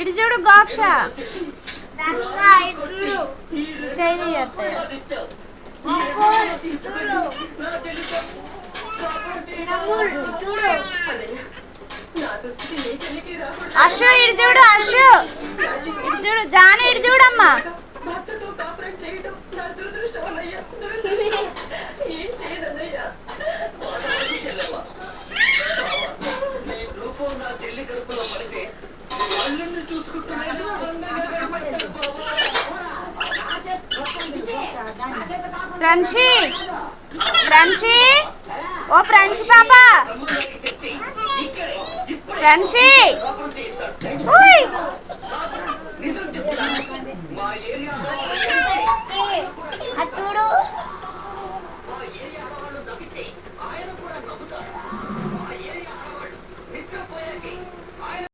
ఇటు చూడు గోక్ష. చేయి అశు ఇటు చూడు అశు. ఇటు చూడు జాను ఇటు చూడమ్మా. తల్లి కడుపులో పడితే తల్లిని చూసుకుంటున్నాడు. ఫ్రెండ్షి మా ఏరియా